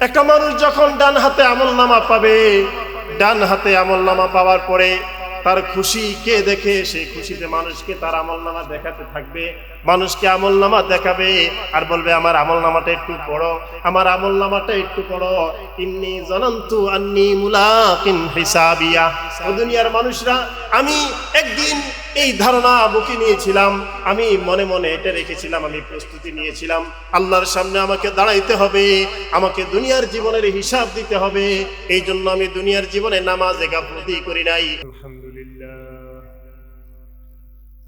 একটা মানুষ যখন ডান হাতে আমল নামা পাবে, ডান হাতে আমল নামা পাওয়ার পরে তার খুশি কে দেখে? সেই খুশিতে মানুষকে তার আমল নামা দেখাতে থাকবে। মানুষকে আমল নামা দেখাবে আর বলবে, আমার আমল নামাটা একটু পড়ো, আমার আমল নামাটা একটু পড়ো। ইন্নি জনন্তু আন্নি মুলাকিন হিসাবিয়া। ও দুনিয়ার মানুষরা, আমি একদিন এই ধারণা বুকে নিয়েছিলাম, আমি মনে মনে এটা রেখেছিলাম, আমি প্রস্তুতি নিয়েছিলাম। আল্লাহর সামনে আমাকে দাঁড়াইতে হবে, আমাকে দুনিয়ার জীবনের হিসাব দিতে হবে। এই জন্য আমি দুনিয়ার জীবনে নামাজে গাফলতি করি নাই। আলহামদুলিল্লাহ।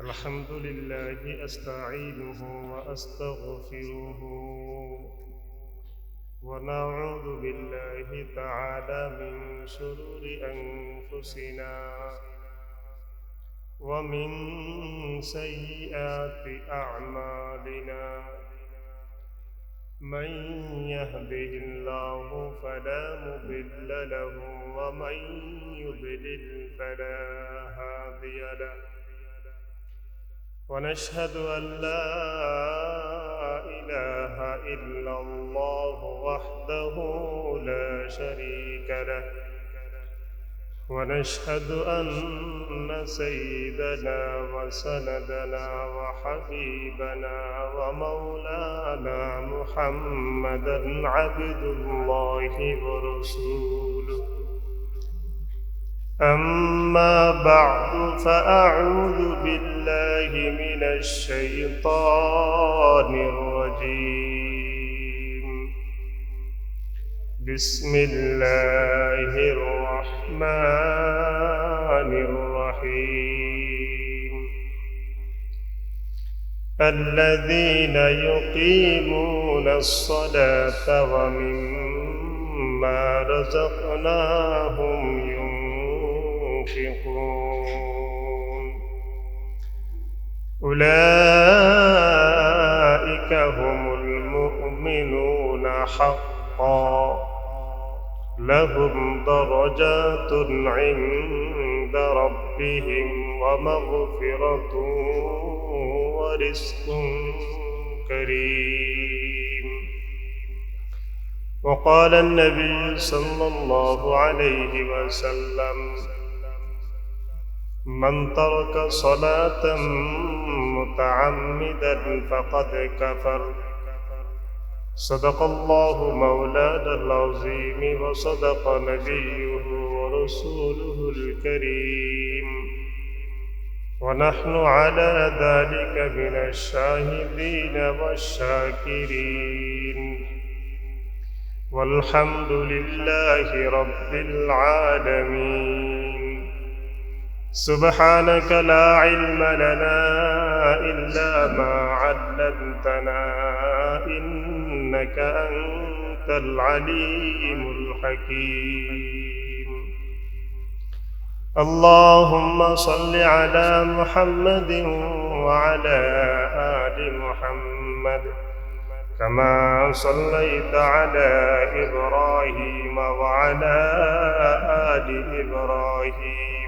الحمد لله أستعينه وأستغفره ونعوذ بالله تعالى من شرور أنفسنا ومن سيئات أعمالنا. من يهده الله فلا مضل له ومن يضلل فلا هادي له. ونشهد أن لا إله إلا الله وحده لا شريك له. ونشهد أن سيدنا وسندنا وحبيبنا ومولانا محمدا عبد الله ورسوله. أما بعد فأعوذ بالله من الشيطان الرجيم. بسم الله الرحمن الرحيم. الذين يقيمون الصلاة ومما رزقناهم ينفقون أولئك هم المؤمنون حقا. لهم درجات عند ربهم ومغفرة ورزق كريم. وقال النبي صلى الله عليه وسلم من ترك صلاة متعمدا فقد كفر. صدق الله مولانا العظيم وصدق نبيه ورسوله الكريم. ونحن على ذلك من الشاهدين والشاكرين. والحمد لله رب العالمين. سبحانك لا علم لنا إلا ما علمتنا إنك أنت العليم الحكيم. اللهم صل على محمد وعلى آل محمد كما صليت على إبراهيم وعلى آل إبراهيم.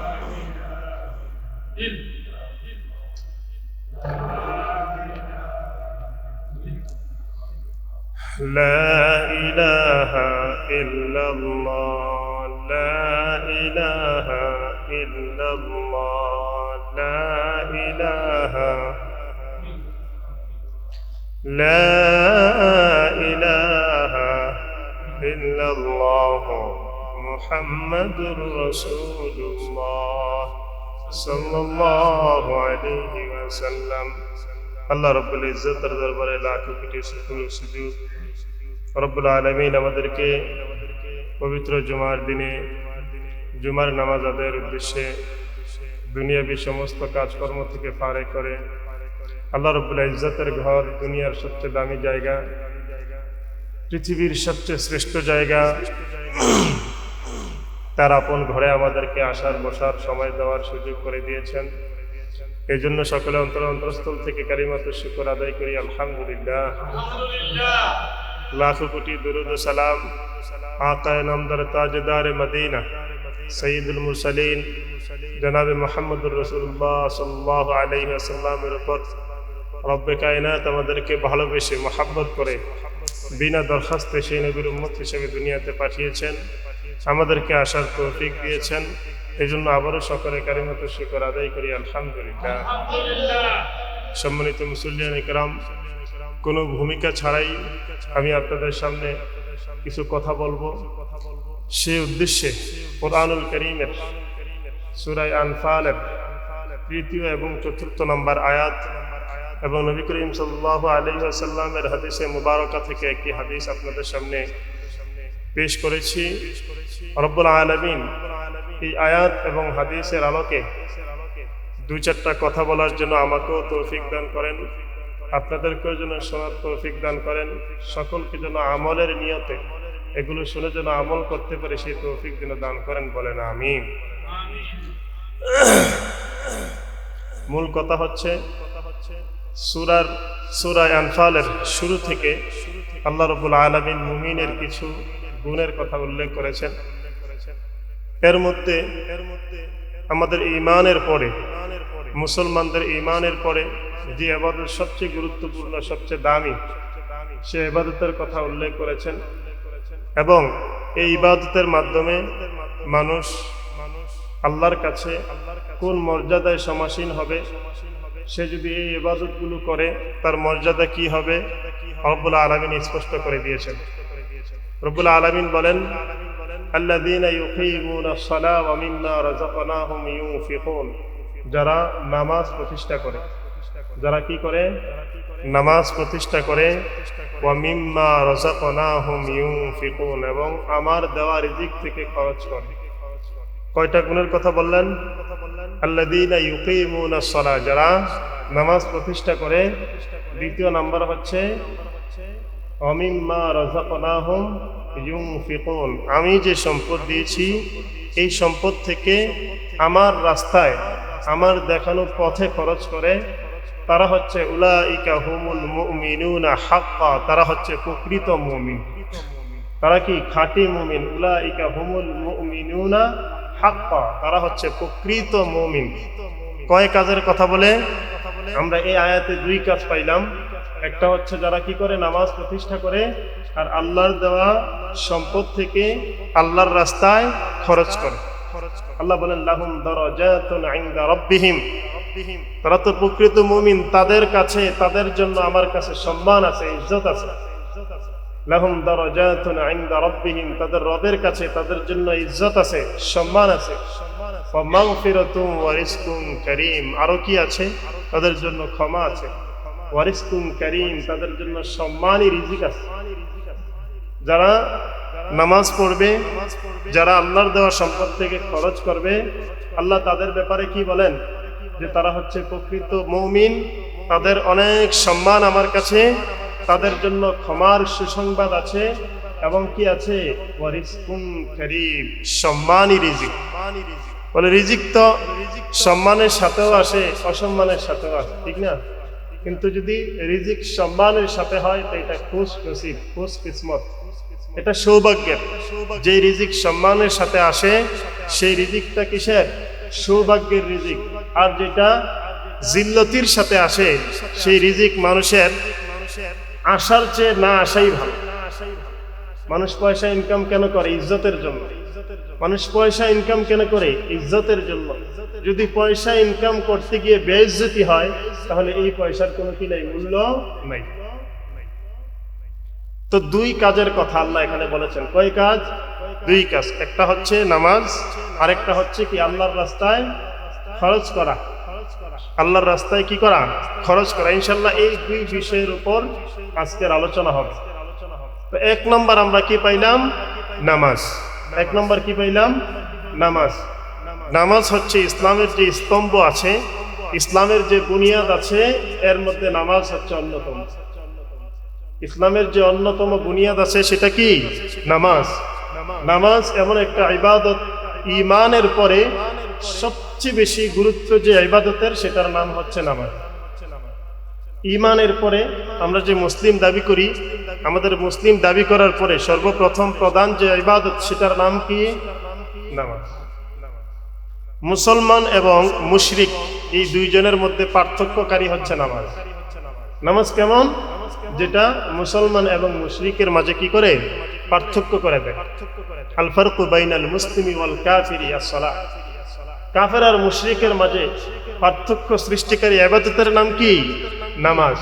لا إله إلا الله. لا إله إلا الله. لا إله لا إله إلا الله. محمد رسول الله صلى الله عليه وسلم. الله رب العزة در دربار لاکھوں کی سجود রব্বুল আলমিন আমাদেরকে পবিত্র জুমার দিনে জুমার নামাজ আদায়ের উদ্দেশ্যে দুনিয়াবি সমস্ত কাজকর্ম থেকে ফারে করে। আল্লাহ রব্বুল ইজ্জতের ঘর দুনিয়ার সবচেয়ে দামি জায়গা, পৃথিবীর সবচেয়ে শ্রেষ্ঠ জায়গা। তার আপন ঘরে আমাদেরকে আসার, বসার, সময় দেওয়ার সুযোগ করে দিয়েছেন। এই জন্য সকলে অন্তর অন্তরস্থল থেকে কারিমাত শুকর আদায় করি। আলহামদুলিল্লাহ। লাখো কোটি দুরুদ সালাম, আকায় নামদার তাজদার মদিনা, সঈদুল মুরসালিন, জনাব মোহাম্মদুর রসুল্লাহ সাল্লাহ আলাইহি আসাল্লামের উপর। রব্বে কায়নাত আমাদেরকে ভালোবেসে মহাব্বত করে বিনা দরখাস্তে সেই নবীর উম্মত হিসেবে দুনিয়াতে পাঠিয়েছেন। আমাদেরকে আসার তৌফিক দিয়েছেন। এই জন্য আবারও সকলে কারিমত শুকর আদায় করি। আলহামদুলিল্লাহ। সম্মানিত মুসল্লিয়ান ইকরাম কোনো ভূমিকা ছাড়াই আমি আপনাদের সামনে কিছু কথা বলব। সে উদ্দেশ্যে কোরআনুল করিমের সুরাই আনফালের তৃতীয় এবং চতুর্থ নম্বর আয়াত এবং নবী করিম সাল্লাহ আলহিহাসাল্লামের হাদিসে মুবারকা থেকে একটি হাদিস আপনাদের সামনে পেশ করেছি। রব্বুল আলমিন এই আয়াত এবং হাদিসের আলোকে দুই চারটা কথা বলার জন্য আমাকেও তৌফিক দান করেন। আপনাদেরকেও যেন শোনার তৌফিক দান করেন। সকলকে যেন আমলের নিয়তে এগুলো শুনে যেন আমল করতে পারে, সেই তৌফিক যেন দান করেন বলেন আমি মূল কথা হচ্ছে, সুরার, সুরায় আনফালের শুরু থেকে আল্লাহ রবুল আলমিন মুমিনের কিছু গুণের কথা উল্লেখ করেছেন। এর মধ্যে এর মধ্যে আমাদের ইমানের পরে, মুসলমানদের ইমানের পরে যে আবাদত সবচেয়ে গুরুত্বপূর্ণ, সবচেয়ে দামি, সে ইবাদতের কথা উল্লেখ করেছেন। এবং এই ইবাদতের মাধ্যমে মানুষ আল্লাহর কাছে কোন মর্যাদায় সমাসীন হবে, সে যদি এই ইবাদতগুলো করে, তার মর্যাদা কি হবে, রব্বুল আলমিন স্পষ্ট করে দিয়েছেন। রব্বুল আলমিন বলেন যারা নামাজ প্রতিষ্ঠা করে। যারা কি করে? নামাজ প্রতিষ্ঠা করে। ওয়ামিম্মা রাযাকনাহুম ইউনফিকুন এবং আমার দেওয়া রিজিক থেকে খরচ করে। কয়টা গুণের কথা বললেন? আল্লাযীনা ইউকিমুনা সালাহ যারা নামাজ প্রতিষ্ঠা করে। দ্বিতীয় নাম্বার হচ্ছে অমিম্মা রাযাকনাহুম ইউনফিকুন, আমি যে সম্পদ দিয়েছি, এই সম্পদ থেকে আমার রাস্তায়, আমার দেখানো পথে খরচ করে। তারা হচ্ছে উলাইকা হুমুল মুমিনুনা হাক্কা, তারা হচ্ছে প্রকৃত মুমিন। তারা কি খাঁটি মুমিন? উলাইকা হুমুল মুমিনুনা হাক্কা, তারা হচ্ছে প্রকৃত মুমিন। কয় কাজের কথা বলে? আমরা এই আয়াতে দুই কাজ পাইলাম। একটা হচ্ছে যারা কি করে? নামাজ প্রতিষ্ঠা করে আর আল্লাহর দেওয়া সম্পদ থেকে আল্লাহর রাস্তায় খরচ করে। আল্লাহ বলেন, লাহুম দারাজাতুন ইনদা রাব্বিহিম। তারা তো প্রকৃত মুমিন, তাদের কাছে, তাদের জন্য আমার কাছে সম্মান আছে, ইজ্জত আছে। তাদের রবের কাছে, তাদের জন্য ইজ্জত আছে, সম্মান আছে। আরও কি আছে? তাদের জন্য ক্ষমা আছে। ওয়া রিজকুন কারীম, তাদের জন্য সম্মানী রিজিক আছে। যারা নামাজ পড়বে, যারা আল্লাহর দেওয়া সম্পদ থেকে খরচ করবে, আল্লাহ তাদের ব্যাপারে কি বলেন? যে তারা হচ্ছে প্রকৃত মৌমিন, তাদের অনেক সম্মান আমার কাছে, তাদের জন্য ক্ষমার সুসংবাদ আছে, এবং কি আছে? সম্মানই রিজিক। বলে রিজিক তো সম্মানের সাথেও আসে, অসম্মানের সাথেও আসে, ঠিক না? কিন্তু যদি রিজিক সম্মানের সাথে হয়, তো এটা খুশ নসিব, খুশ কিসমত। এটা সৌভাগ্যের। যে রিজিক সম্মানের সাথে আসে, সেই রিজিকটা কিসের? সৌভাগ্যের রিজিক। আর যেটা জিল্লতির সাথে আসে, সেই রিজিক মানুষের আসার চেয়ে না আসাই ভালো। মানুষ পয়সা ইনকাম কেন করে? ইজ্জতের জন্য। মানুষ পয়সা ইনকাম কেন করে? ইজ্জতের জন্য। যদি পয়সা ইনকাম করতে গিয়ে বেইজ্জতি হয়, তাহলে এই পয়সার কোনো কি নাই? মূল্য নাই। তো দুই কাজের কথা আল্লাহ এখানে বলেছেন। কয় কাজ? দুই কাজ। একটা হচ্ছে নামাজ, আরেকটা হচ্ছে কি? আল্লাহর রাস্তায় খরচ করা। আল্লাহর রাস্তায় কি করা? খরচ করা। ইনশাল্লাহ এই দুই বিষয়ের উপর আজকের আলোচনা হবে। তো এক নম্বর আমরা কি পাইলাম? নামাজ। এক নম্বর কি পাইলাম? নামাজ। নামাজ হচ্ছে ইসলামের যে স্তম্ভ আছে, ইসলামের যে বুনিয়াদ আছে, এর মধ্যে নামাজ হচ্ছে অন্যতম। ইসলামের যে অন্যতম বুনিয়াদ আছে, সেটা কি? নামাজ। নামাজ এমন একটা ইবাদত ইমানের পরে সবচেয়ে বেশি গুরুত্ব যে ইবাদতের, সেটার নাম হচ্ছে নামাজ। ইমানের পরে আমরা যে মুসলিম দাবি করি, আমাদের মুসলিম দাবি করার পরে সর্বপ্রথম প্রধান যে ইবাদত, সেটার নাম কি? নামাজ। মুসলমান এবং মুশরিক, এই দুইজনের মধ্যে পার্থক্যকারী হচ্ছে নামাজ। নামাজ কেমন? যেটা মুসলমান এবং মুশরিকের মাঝে কি করে? পার্থক্য করে দেয়। আল ফারকু বাইনাল মুসলিমি ওয়াল কাফিরি কাফের আর মুশরিকের মাঝে পার্থক্য সৃষ্টিকারী ইবাদতের নাম কি? নামাজ।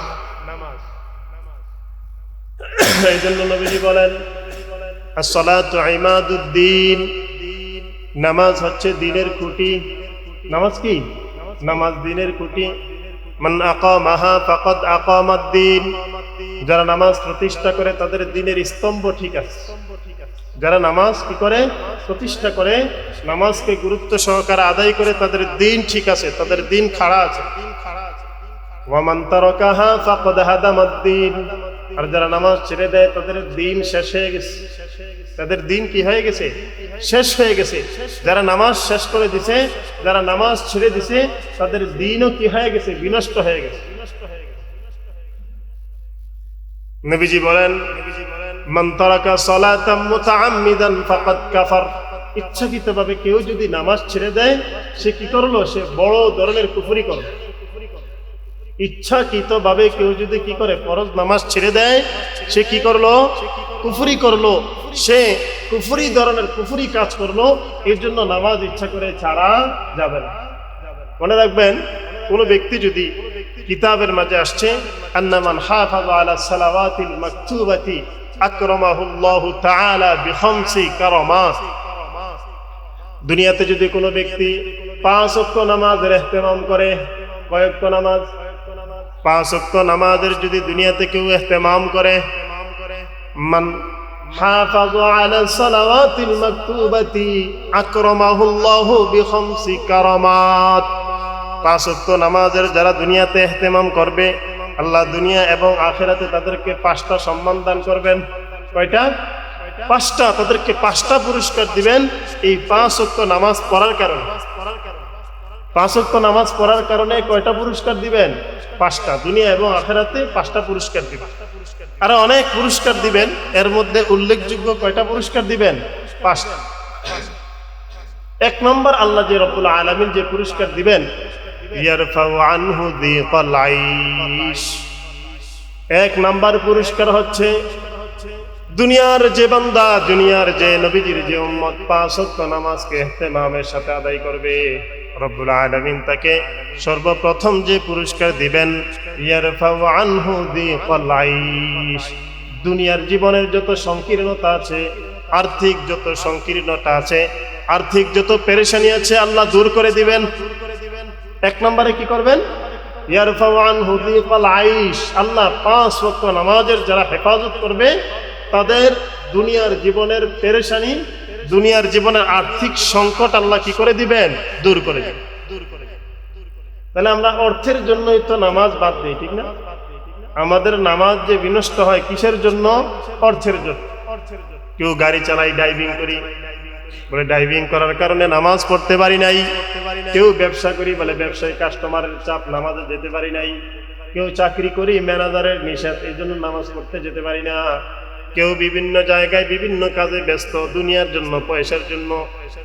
এই জন্য নবীজি বলেন as-সালাতু ইমাদুদ্দিন। নামাজ হচ্ছে দিনের খুঁটি। নামাজ কি? নামাজ দিনের খুঁটি। মান আকামাহা ফাকাদ আকামাদ্দিন। যারা নামাজ প্রতিষ্ঠা করে তাদের দিনের স্তম্ভ ঠিক আছে। যারা নামাজ কি করে? প্রতিষ্ঠা করে, নামাজকে গুরুত্ব সহকারে আদায় করে তাদের দিন ঠিক আছে, তাদের দিন খাড়া আছে। আর যারা নামাজ ছেড়ে দেয়, তাদের দিন শেষ হয়ে গেছে। তাদের দিন কি হয়ে গেছে? শেষ হয়ে গেছে। যারা নামাজ শেষ করে দিছে, যারা নামাজ ছেড়ে দিছে, তাদের দিনও কি হয়ে গেছে? বিনষ্ট হয়ে গেছে। নবীজি বলেন মান তারাকা সালাতাম কেউ যদি নামাজ ছেড়ে দেয়, সে কি করল? সে বড় ধরনের কুফরি করল। ইচ্ছাকৃতভাবে কেউ যদি কি করে? ফরজ নামাজ ছেড়ে দেয়, সে কি করল? কুফরি করল। সে কুফরি ধরনের কুফরি কাজ করল, এর জন্য নামাজ ইচ্ছা করে ছাড়া যাবে না। মনে রাখবেন, কোন ব্যক্তি যদি কিতাবের মাঝে আসছে, আন্নামান হাফাজ আলা সালাওয়াতিল মাকতুবাতি আকরামাহুল্লাহু তাআলা বিখামসি কারামাত দুনিয়াতে যদি কোনো ব্যক্তি পাঁচ ওয়াক্ত নামাজের ইহতেমাম করে কয়েক নামাজ পাঁচ ওয়াক্ত নামাজের যদি দুনিয়াতে কেউ ইহতেমাম করে মান حافظ على الصلوات المكتوبة أكرمه الله بخمس كرامات পাঁচ ওয়াক্ত নামাজের যারা দুনিয়াতে ইহতেমাম করবে আল্লাহ দুনিয়া এবং আখেরাতে তাদেরকে পাঁচটা সম্মান দান করবেন। কয়টা? পাঁচটা। তাদেরকে পাঁচটা পুরস্কার দিবেন এই পাঁচ ওয়াক্ত নামাজ পড়ার কারণে। পাঁচ ওয়াক্ত নামাজ পড়ার কারণে কয়টা পুরস্কার দিবেন? পাঁচটা। দুনিয়া এবং আখেরাতে পাঁচটা পুরস্কার দিবেন। আরও অনেক পুরস্কার দিবেন। এর মধ্যে উল্লেখযোগ্য কয়টা পুরস্কার দিবেন? পাঁচটা। এক নম্বর আল্লাহ যে রব্বুল আলমিন যে পুরস্কার দিবেন এক নাম্বার পুরস্কার হচ্ছে দুনিয়ার যে বান্দা, দুনিয়ার যে নবীজির যে উম্মত, পাঁচ ওয়াক্ত নামাজকে ইহতেমামের সাথে আদায় করবে। রব্বুল আলামিন তাকে সর্বপ্রথম যে পুরস্কার দিবেন দুনিয়ার জীবনের যত সংকীর্ণতা আছে, আর্থিক যত সংকীর্ণতা আছে, আর্থিক যত পেরেশানি আছে, আল্লাহ দূর করে দিবেন। এক নম্বরে কি করবেন? ইয়ারফাউ আনহু দিকাল আইশ। আল্লাহ পাঁচ ওয়াক্ত নামাজের যারা হেফাজত করবে, তাদের দুনিয়ার জীবনের পেরেশানি, দুনিয়ার জীবনের আর্থিক সংকট আল্লাহ কি করে দিবেন? দূর করে দিবেন। তাহলে আমরা অর্থের জন্যই তো নামাজ বাদ দিই, ঠিক না? আমাদের নামাজ যে বিনষ্ট হয়, কিসের জন্য? অর্থের জন্য। কেউ গাড়ি চালাই ড্রাইভিং করি। বলে ড্রাইভিং করার কারণে নামাজ পড়তে পারি নাই। কেউ ব্যবসা করি বলে ব্যবসায়ী কাস্টমারের চাপ নামাজে যেতে পারি নাই। কেউ চাকরি করি ম্যানেজারের নিষেধ, এই জন্য নামাজ পড়তে যেতে পারি না। কেউ বিভিন্ন জায়গায় বিভিন্ন কাজে ব্যস্ত, দুনিয়ার জন্য, পয়সার জন্য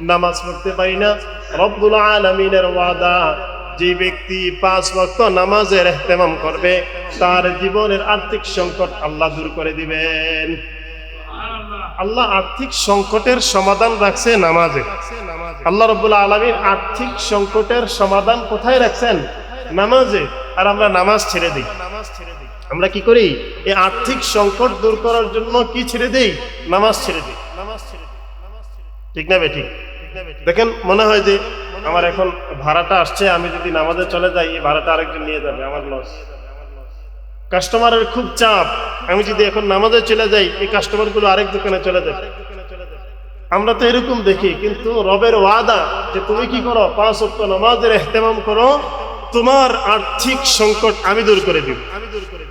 নামাজ পড়তে পারি না। রব্বুল আলমিনের ওয়াদা, যে ব্যক্তি পাঁচ ওয়াক্ত নামাজের এহতেমাম করবে, তার জীবনের আর্থিক সংকট আল্লাহ দূর করে দিবেন। আল্লাহ আর্থিক সংকটের সমাধান রাখছে নামাজে। আল্লাহ রব্বুল আলমীর আর্থিক সংকটের সমাধান কোথায় রাখছেন? নামাজে। আর আমরা নামাজ ছেড়ে দিই। নামাজ আমরা কি করি? এই আর্থিক সংকট দূর করার জন্য কি ছেড়ে দেই? নামাজ ছেড়ে দিই। নামাজ ছেড়ে দিই নামাজ ঠিক? না বেঠিক দেখেন, মনে হয় যে আমার এখন ভাড়াটা আসছে, আমি যদি নামাজে চলে যাই, এই ভাড়াটা আরেকজন নিয়ে যাবে, আমার লস কাস্টমারের খুব চাপ। আমি যদি এখন নামাজে চলে যাই, এই কাস্টমারগুলো আরেক দোকানে চলে যাবে আমরা তো এরকম দেখি, কিন্তু রবের ওয়াদা যে তুমি কি করো, পাঁচ অক্ট নামাজের এহতেমাম করো, তোমার আর্থিক সংকট আমি দূর করে দিব। আমি দূর করে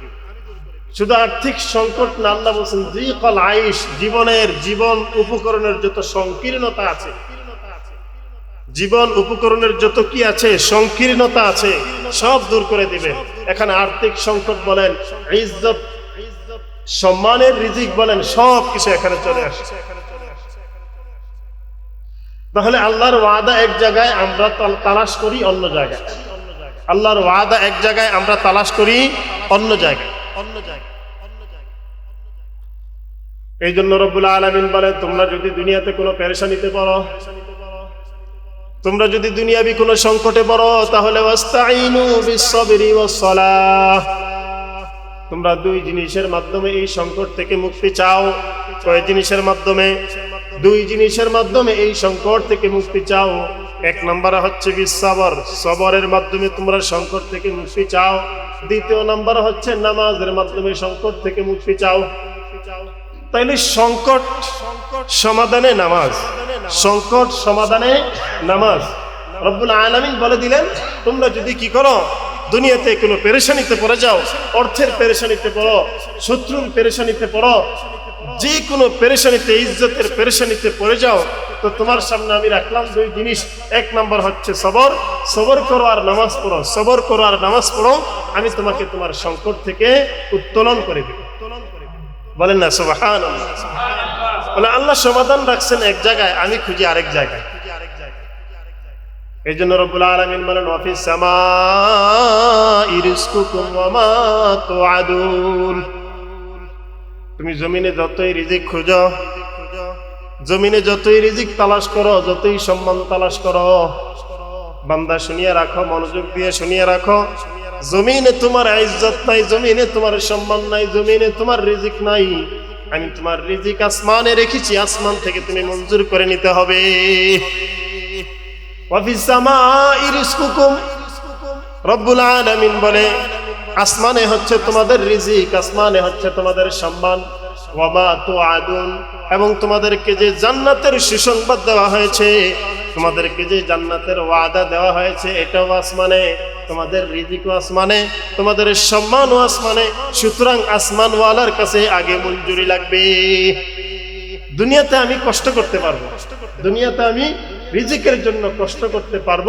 শুধু আর্থিক সংকট না, আল্লাহ বলছেন জি কল আইস জীবনের জীবন উপকরণের যত সংকীর্ণতা আছে, জীবন উপকরণের যত কি আছে, সংকীর্ণতা আছে, সব দূর করে দিবে। এখানে আর্থিক সংকট বলেন, ইজ্জত, সম্মানের রিজিক বলেন, সব কিছু এখানে চলে আসছে তাহলে আল্লাহর ওয়াদা এক জায়গায় আমরা তালাশ করি, অন্য জায়গায়। আল্লাহর ওয়াদা এক জায়গায় আমরা তালাশ করি, অন্য জায়গায়। অন্য জায়গায় এই জন্য রব্বুল আলমিন বলে তোমরা যদি দুনিয়াতে কোনো পেরেশানিতে পড়ো তোমরা যদি দুনিয়াবি কোনো সংকটে পড়ো, তাহলে তোমরা দুই জিনিসের মাধ্যমে এই সংকট থেকে মুক্তি চাও। কয় জিনিসের মাধ্যমে? দুই জিনিসের মাধ্যমে এই সংকট থেকে মুক্তি চাও। এক নম্বর হচ্ছে বিশ্বাবর সবরের মাধ্যমে তোমরা সংকট থেকে মুক্তি চাও। দ্বিতীয় নম্বর হচ্ছে নামাজের মাধ্যমে সংকট থেকে মুক্তি চাও। তাইলে সংকট সমাধানে নামাজ। সংকট সমাধানে নামাজ। রব্বুল আলামিন বলে দিলেন, তোমরা যদি কি করো, দুনিয়াতে কোনো পেরেশানিতে পড়ে যাও, অর্থের পেরেশানিতে পড়ো, শত্রুর পেরেশানিতে পড়ো যে কোনো পেরেশানিতে, ইজ্জতের পেরেশানিতে পড়ে যাও, তো তোমার সামনে আমি রাখলাম দুই জিনিস। এক নম্বর হচ্ছে সবর। সবর করো আর নামাজ পড়ো। সবর করো আর নামাজ পড়ো। আমি তোমাকে তোমার সংকট থেকে উত্তোলন করে দেব। বলেন না সুবাহান বলে আল্লাহ সমাধান রাখছেন এক জায়গায়, আমি খুঁজি আরেক জায়গায়। এই জন্য রব্বুল আলমিন বলেন অফিস তুআদুন। তুমি জমিনে যতই রিজিক খুঁজো, জমিনে যতই রিজিক তালাশ করো, যতই সম্মান তালাশ করো, বান্দা শুনিয়ে রাখো, মনোযোগ দিয়ে শুনিয়ে রাখো, জমিনে তোমার ইজ্জত নাই, জমিনে তোমার সম্মান নাই, জমিনে তোমার রিজিক নাই আমি তোমার রিজিক আসমানে রেখেছি, আসমান থেকে তুমি মঞ্জুর করে নিতে হবে। রব্বুল আলামিন বলে, আসমানে হচ্ছে তোমাদের রিজিক, আসমানে হচ্ছে তোমাদের সম্মান। ওয়াবা তো আদুন এবং তোমাদেরকে যে জান্নাতের সুসংবাদ দেওয়া হয়েছে তোমাদেরকে যে জান্নাতের ওয়াদা দেওয়া হয়েছে, এটাও আসমানে, তোমাদের রিজিকও আসমানে, তোমাদের সম্মানও আসমানে। সুতরাং আসমানওয়ালার কাছে আগে মঞ্জুরি লাগবে। দুনিয়াতে আমি কষ্ট করতে পারব, দুনিয়াতে আমি রিজিকের জন্য কষ্ট করতে পারব,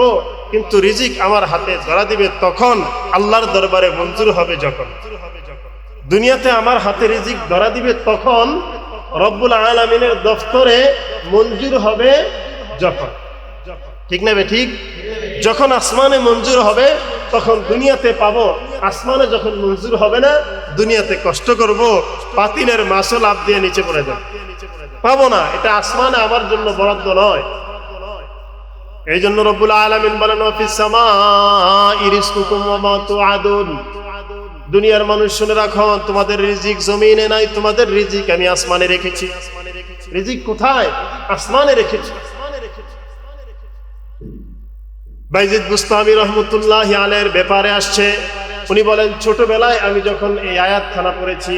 কিন্তু রিজিক আমার হাতে ধরা দিবে তখন আল্লাহর দরবারে মঞ্জুর হবে যখন। দুনিয়াতে আমার হাতে রিজিক ধরা দিবে তখন রব্বুল আলমিনের দফতরে মঞ্জুর হবে যখন। ঠিক না বে ঠিক? যখন আসমানে মঞ্জুর হবে, তখন দুনিয়াতে পাবো। আসমানে যখন মঞ্জুর হবে না, দুনিয়াতে কষ্ট করব। পাতিলের মাসল আপ দিয়ে নিচে পড়ে যাবে। পাবো না, এটা আসমানে আমার জন্য বরাদ্দ নয়। এই জন্য রব্বুল আলমিন বলেন দুনিয়ার মানুষ শুনে রাখো, তোমাদের রিজিক জমিনে নাই, তোমাদের রিজিক আমি আসমানে রেখেছি। রিজিক কোথায়? আসমানে রেখেছি। বাইজিদ বুস্তামি রহমতুল্লাহ আলের ব্যাপারে আসছে। উনি বলেন, ছোটবেলায় আমি যখন এই আয়াত খানা পড়েছি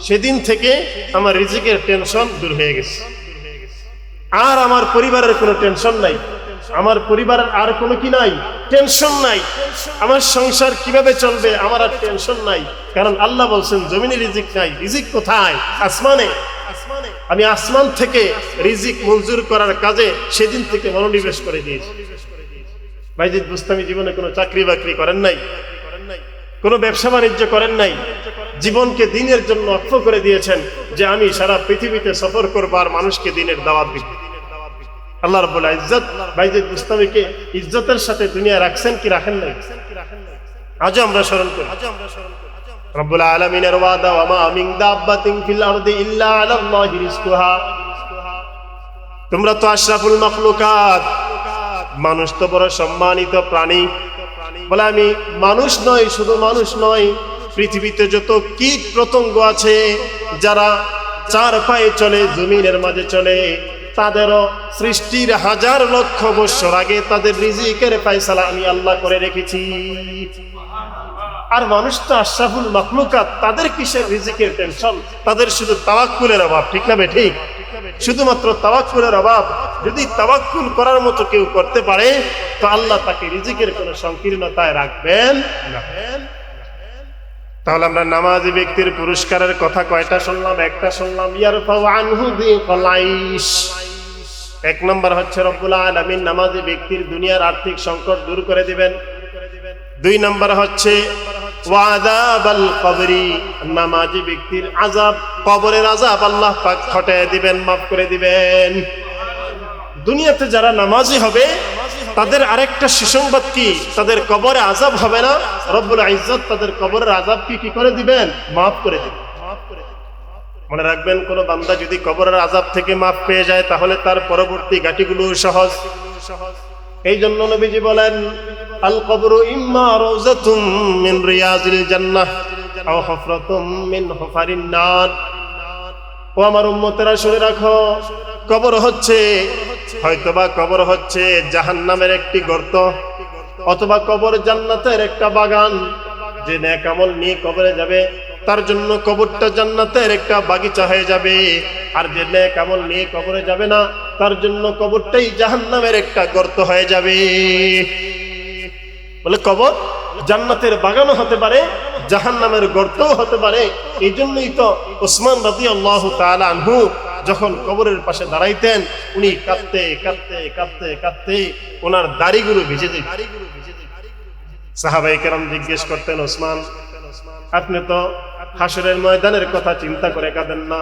সেদিন থেকে আমার রিজিকের টেনশন দূর হয়ে গেছে। আর আমার পরিবারের কোনো টেনশন নাই। আমার পরিবারের আর কোনো কি নাই? টেনশন নাই। আমার সংসার কীভাবে চলবে? আমার আর টেনশন নাই। কারণ আল্লাহ বলছেন, জমিনে রিজিক নাই। রিজিক কোথায়? আসমানে? আমি আসমান থেকে রিজিক মঞ্জুর করার কাজে সেদিন থেকে মনোনিবেশ করে দিয়েছি। ভাইজিৎ বুস্তামি জীবনে কোনো চাকরি বাকরি করেন নাই, কোনো ব্যবসা বাণিজ্য করেন নাই, জীবনকে দিনের জন্য অক্ষ করে দিয়েছেন যে আমি সারা পৃথিবীতে সফর করব আর মানুষকে দিনের দাওয়াত দিব। আল্লাহ রব্বুল ইজ্জত বাইজিদ মুস্তামিকে ইজ্জতের সাথে দুনিয়া রাখছেন কি রাখেন নাই? আজও আমরা স্মরণ করি আজও আমরা স্মরণ করি। রব্বুল আলামিনের ওয়াদা তোমরা তো আশরাফুল মাখলুকাত। মানুষ তো বড় সম্মানিত প্রাণী। বলে আমি মানুষ নয় শুধু মানুষ নয় পৃথিবীতে যত কীট প্রতঙ্গ আছে, যারা চার পায়ে চলে, জমিনের মাঝে চলে, তাদেরও সৃষ্টির হাজার লক্ষ বৎসর আগে তাদের রিজিকের ফাইসালা আমি আল্লাহ করে রেখেছি। আর মানুষ তো আশরাফুল মখলুকাত, তাদের কিসের রিজিকের টেনশন তাদের শুধু তাওয়াক্কুলের অভাব, ঠিক না ঠিক? শুধুমাত্র তাওয়াক্কুলের অভাব, যদি তাওয়াক্কুল করার মতো কেউ করতে পারে, তো আল্লাহ তাকে রিজিকের কোনো সংকীর্ণতায় রাখবেন তাহলে আমরা নামাজি ব্যক্তির পুরস্কারের কথা কয়টা শুনলাম? একটা শুনলাম ইয়ার আনহু এক নম্বর হচ্ছে রব্বুল আলামিন নামাজি ব্যক্তির দুনিয়ার আর্থিক সংকট দূর করে দিবেন। দুই নম্বর হচ্ছে ব্যক্তির আজাব কবরের আজাব আল্লাহ পাক দিবেন, মাফ করে দিবেন। দুনিয়াতে যারা নামাজি হবে, তাদের আরেকটা সুসংবাদ কি? তাদের কবরে আজাব হবে না? রব্বুল ইজ্জত তাদের কবরের আজাব কি কি করে দিবেন? মাফ করে দিবেন। মনে রাখবেন, কোন বান্দা যদি কবরের আজাব থেকে মাফ পেয়ে যায়, তাহলে তার পরবর্তী গাটিগুলো সহজ। সহজ এই জন্য নবীজি বলেন আল কবরু ইম্মা রওজাতুম মিন রিয়াজিল জান্নাহ, আও হফরাতুম মিন হুফারিন নার। ও আমার উম্মতেরা, শুনে রাখো, কবর হচ্ছে, হয়তোবা কবর হচ্ছে জাহান্নামের একটি গর্ত, অথবা কবর জান্নাতের একটা বাগান। যে ন্যাক আমল নিয়ে কবরে যাবে, তার জন্য কবরটা জান্নাতের একটা বাগিচা হয়ে যাবে। আর যে ন্যাক আমল নিয়ে কবরে যাবে না, তার জন্য কবরটাই জাহান্নামের একটা গর্ত হয়ে যাবে। বলে কবর জান্নাতের বাগানও হতে পারে, জাহান্নামের গর্তও হতে পারে। এই জন্যই তো ওসমান রাজি আল্লাহ আনহু যখন কবরের পাশে দাঁড়াইতেন, উনি কাঁদতে কাঁদতে কাঁদতে কাঁদতে ওনার দাড়িগুলো ভিজে যেত সাহাবাই কেরাম জিজ্ঞেস করতেন, ওসমান, আপনি তো হাসরের ময়দানের কথা চিন্তা করে কাঁদেন না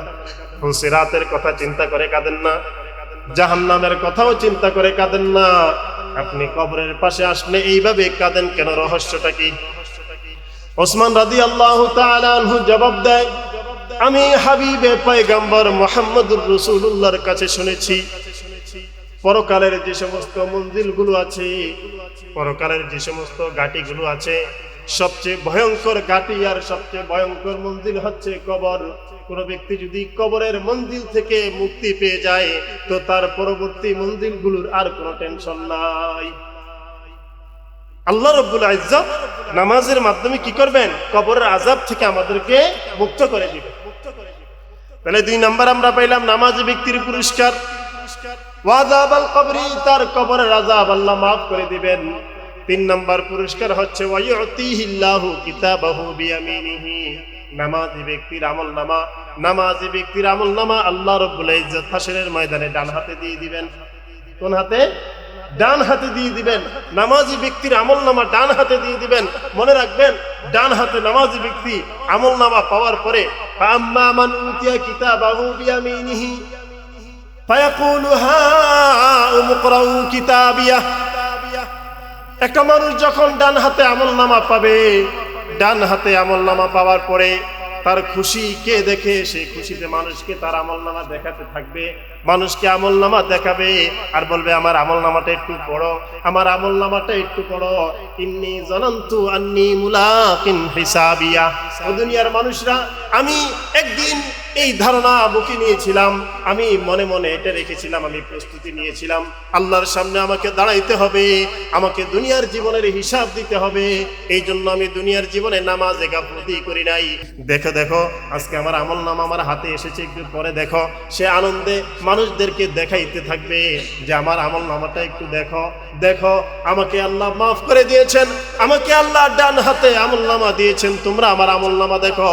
হুসিরাতের কথা চিন্তা করে কাঁদেন না, জাহান্নামের কথাও চিন্তা করে কাঁদেন না আপনি কবরের পাশে আসলে এইভাবে কাঁদেন কেন? রহস্যটা কি? ওসমান রাদি আল্লাহ জবাব দেয়, আমি হাবিবে পয়গম্বর মোহাম্মদুর রসুল্লাহর কাছে শুনেছি, পরকালের যে সমস্ত মন্দিরগুলো আছে, পরকালের যে সমস্ত ঘাটিগুলো আছে, সবচেয়ে ভয়ঙ্কর ঘাটি আর সবচেয়ে ভয়ঙ্কর মন্দির হচ্ছে কবর। কোন ব্যক্তি যদি কবরের মন্দির থেকে মুক্তি পেয়ে যায়, তো তার পরবর্তী মন্দিরগুলোর আর কোনো টেনশন নাই। আল্লাহ রব্বুল ইজ্জত নামাজের মাধ্যমে কি করবেন? কবরের আজাব থেকে আমাদেরকে মুক্ত করে দিবেন। তাহলে দুই নাম্বার আমরা পাইলাম নামাজ ব্যক্তির পুরস্কার। ওয়াজাবাল কবরি, তার কবরের আজাব আল্লাহ মাফ করে দিবেন। তিন নাম্বার পুরস্কার হচ্ছে ওয়ায়ুতিহিল্লাহু কিতাবাহু বিয়ামিনিহি। নামাজি ব্যক্তির আমল নামা, নামাজি ব্যক্তির আমল নামা আল্লাহ রব্বুল ইজ্জত হাসরের ময়দানে ডান হাতে দিয়ে দিবেন। কোন হাতে? ডান হাতে দিয়ে দিবেন। নামাজি ব্যক্তির আমল নামা ডান হাতে দিয়ে দিবেন। মনে রাখবেন, ডান হাতে নামাজি ব্যক্তি আমল নামা পাওয়ার পরে আম্মা বিয়ামিনিহি একটা মানুষ যখন ডান হাতে আমল নামা পাবে ডান হাতে আমল নামা পাওয়ার পরে তার খুশি কে দেখে? সেই খুশিতে মানুষকে তার আমল নামা দেখাতে থাকবে। মানুষকে আমল নামা দেখাবে আর বলবে, আমার আমল নামাটা একটু পড়ো, আমার আমল নামাটা একটু পড়ো। ইন্নি জনন্তু আন্নি মুলাকিন দুনিয়ার মানুষরা, আমি একদিন এই ধারণা বুকে নিয়েছিলাম, আমি মনে মনে এটা রেখেছিলাম, আমি প্রস্তুতি নিয়েছিলাম। আল্লাহর সামনে আমাকে দাঁড়াইতে হবে, আমাকে দুনিয়ার জীবনের হিসাব দিতে হবে। এই জন্য আমি দুনিয়ার জীবনে নামাজে গাফলতি করি নাই। দেখো দেখো, আজকে আমার আমল নাম আমার হাতে এসেছে, একটু পরে দেখো। সে আনন্দে মানুষদেরকে দেখাইতে থাকবে যে আমার আমল নামাটা একটু দেখো। দেখো, আমাকে আল্লাহ মাফ করে দিয়েছেন। আমাকে আল্লাহ ডান হাতে আমল নামা দিয়েছেন। তোমরা আমার আমল নামা দেখো।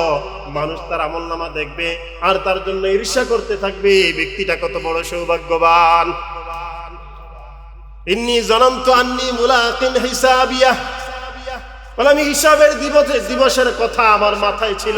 মানুষ তার আমল নামা দেখবে আর তার জন্য ঈর্ষা করতে থাকবে। এই ব্যক্তিটা কত বড় সৌভাগ্যবান। ইন্নি জনন্ত আন্নি মুলাকিন হিসাবিয়া। বলে, আমি হিসাবের দিবসে দিবসের কথা আমার মাথায় ছিল।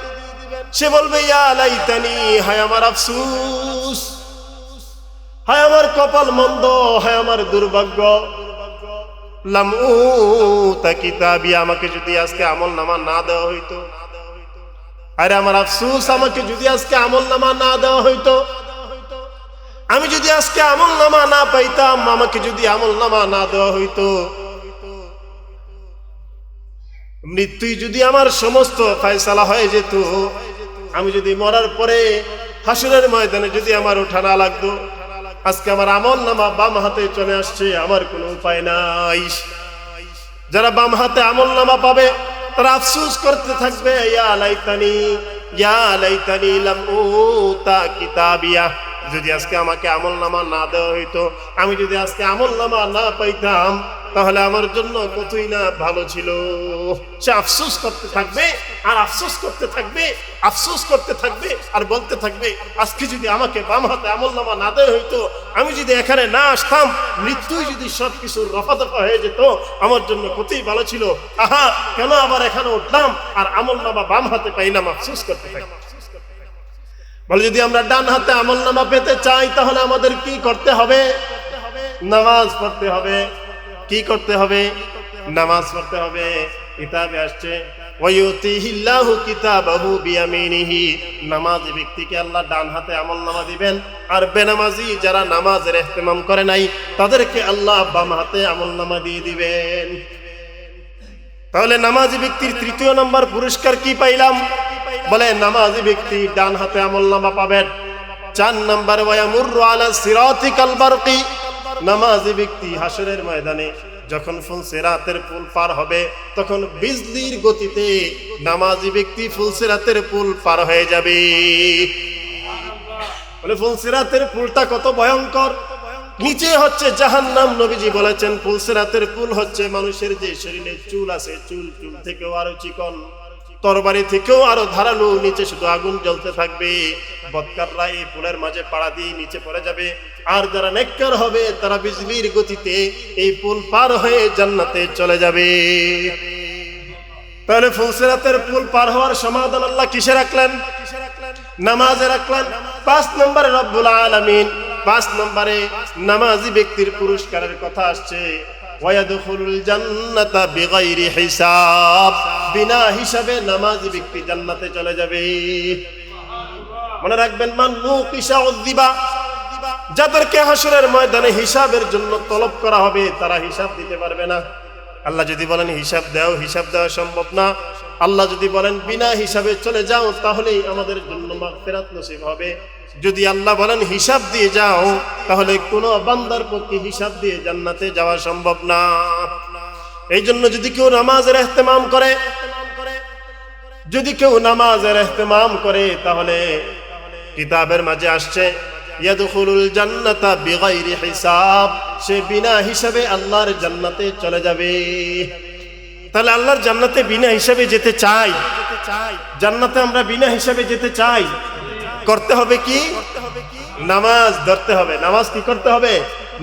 সে বলবে, ইয়া লাইতানি, হায় আমার আফসুস। হায় আমার কপাল মন্দ, হায় আমার দুর্ভাগ্য। লামু তা কিতাবি, আমাকে যদি আজকে আমল নামা না দেওয়া হইতো। আরে আমার আফসুস, আমাকে যদি আজকে আমল নামা না দেওয়া হইতো। আমি যদি আজকে আমল নামা না পাইতাম, আমাকে যদি আমল নামা না দেওয়া হইতো। মৃত্যুই যদি আমার সমস্ত ফায়সালা হয়ে যেত আমি যদি মরার পরে হাসুরের ময়দানে যদি আমার ওঠা না লাগতো, আজকে আমার আমল নামা বাম হাতে চলে আসছে, আমার কোনো উপায় নাই। যারা বাম হাতে আমল নামা পাবে, তারা আফসুস করতে থাকবে, ইয়া লাইতানি ইয়া লাইতানি লাম উতা কিতাবিয়া। যদি আজকে আমাকে আমল নামা না দেওয়া হইতো, আমি যদি আজকে আমল নামা না পাইতাম, তাহলে আমার জন্য কতই না ভালো ছিল। সে আফসোস করতে থাকবে, আর আফসোস করতে থাকবে, আফসোস করতে থাকবে, আর বলতে থাকবে, আজকে যদি আমাকে বাম হাতে আমল নামা না দেওয়া হইতো, আমি যদি এখানে না আসতাম, মৃত্যুই যদি সব কিছুর রফা দফা হয়ে যেত, আমার জন্য কতই ভালো ছিল। আহা, কেন আবার এখানে উঠলাম, আর আমল নামা বাম হাতে পাইলাম, আফসোস করতে থাকবে বলে, যদি আমরা ডান হাতে আমল নামা পেতে চাই, তাহলে আমাদের কি করতে হবে? নামাজ পড়তে হবে। কি করতে হবে? নামাজ পড়তে হবে। কিতাবে আসছে নামাজি আল্লাহ ডান হাতে আমল নামা দিবেন। আর যারা করে নাই, তাদেরকে আল্লাহ বাম হাতে নামা দিয়ে দিবেন। তাহলে নামাজি ব্যক্তির তৃতীয় নম্বর পুরস্কার কি পাইলাম? বলে, নামাজি ব্যক্তি ডান হাতে আমল নামা পাবেন। চার নম্বর নামাজি ব্যক্তি হাসরের ময়দানে যখন ফুল সেরাতের পুল পার হবে, তখন বিজলির গতিতে নামাজি ব্যক্তি ফুল সেরাতের পুল পার হয়ে যাবে। বলে, ফুল সেরাতের পুলটা কত ভয়ঙ্কর। নিচে হচ্ছে জাহান্নাম, নবীজি বলেছেন ফুলসেরাতের পুল হচ্ছে মানুষের যে শরীরে চুল আছে, চুল চুল থেকেও আরও চিকন। তরবারি থেকেও আরও ধারালো নিচে শুধু আগুন জ্বলতে থাকবে। বৎকাররা এই পুলের মাঝে পাড়া দিয়ে নিচে পড়ে যাবে। আর যারা নেককার হবে, তারা বিজলির গতিতে এই পুল পার হয়ে জান্নাতে চলে যাবে। তাহলে ফুলসেরাতের পুল পার হওয়ার সমাধান আল্লাহ কিসে রাখলেন? নামাজে রাখলেন। পাঁচ নম্বরে রব্বুল আলামিন, পাঁচ নম্বরে নামাজি ব্যক্তির পুরস্কারের কথা আসছে। ওয়াদখুলুল জান্নাতা বিগাইরি হিসাব। বিনা হিসাবে নামাজি ব্যক্তি জান্নাতে চলে যাবে। মনে রাখবেন, মান মুকিশা উদ্দিবা যাদেরকে হাসরের ময়দানে হিসাবের জন্য তলব করা হবে, তারা হিসাব দিতে পারবে না। আল্লাহ যদি বলেন, হিসাব দাও, হিসাব দেওয়া সম্ভব না। আল্লাহ যদি বলেন, বিনা হিসাবে চলে যাও, তাহলেই আমাদের জন্য মাগফিরাত নসিব হবে। যদি আল্লাহ বলেন, হিসাব দিয়ে যাও, তাহলে কোনো বান্দার পক্ষে হিসাব দিয়ে জান্নাতে যাওয়া সম্ভব না। এই জন্য যদি কেউ নামাজের এহতেমাম করে, যদি কেউ নামাজের এহতেমাম করে, তাহলে কিতাবের মাঝে আসছে সে বিনা হিসাবে আল্লাহর জান্নাতে চলে যাবে। তাহলে আল্লাহর জান্নাতে বিনা হিসাবে যেতে চাই। জান্নাতে আমরা বিনা হিসাবে যেতে চাই। করতে হবে কি? নামাজ ধরতে হবে। নামাজ কি করতে হবে?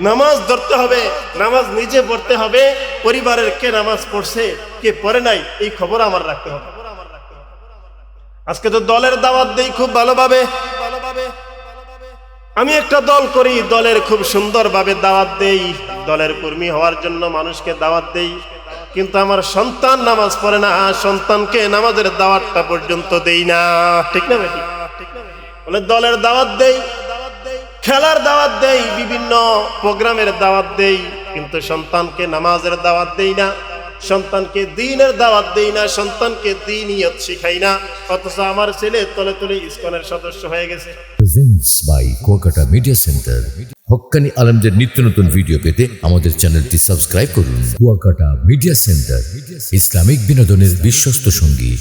নামাজ ধরতে হবে, নামাজ নিজে পড়তে হবে, পরিবারের কে নামাজ পড়ছে, কে পড়ে নাই, এই খবর আমার রাখতে হবে। আজকে তো দলের দাওয়াত দেই খুব ভালোভাবে। আমি একটা দল করি, দলের খুব সুন্দরভাবে দাওয়াত দেই, দলের কর্মী হওয়ার জন্য মানুষকে দাওয়াত দেই, কিন্তু আমার সন্তান নামাজ পড়ে না, সন্তানকে নামাজের দাওয়াতটা পর্যন্ত দেই না। ঠিক না বেটি? বলে দলের দাওয়াত দেই খেলার দাওয়াত দেই, বিভিন্ন প্রোগ্রামের দাওয়াত দেই, কিন্তু সন্তানকে নামাজের দাওয়াত দেই না, সন্তানকে দিনের দাওয়াত দেই না, সন্তানকে দিনিয়ত শিখাই না, অথচ আমার ছেলে তলে তলে ইসকনের সদস্য হয়ে গেছে। Presents by Kuakata media centre হক্কানি আলমদের নিত্য নতুন ভিডিও পেতে আমাদের চ্যানেলটি সাবস্ক্রাইব করুন। কুয়াকাটা মিডিয়া সেন্টার ইসলামিক বিনোদনের বিশ্বস্ত সঙ্গী।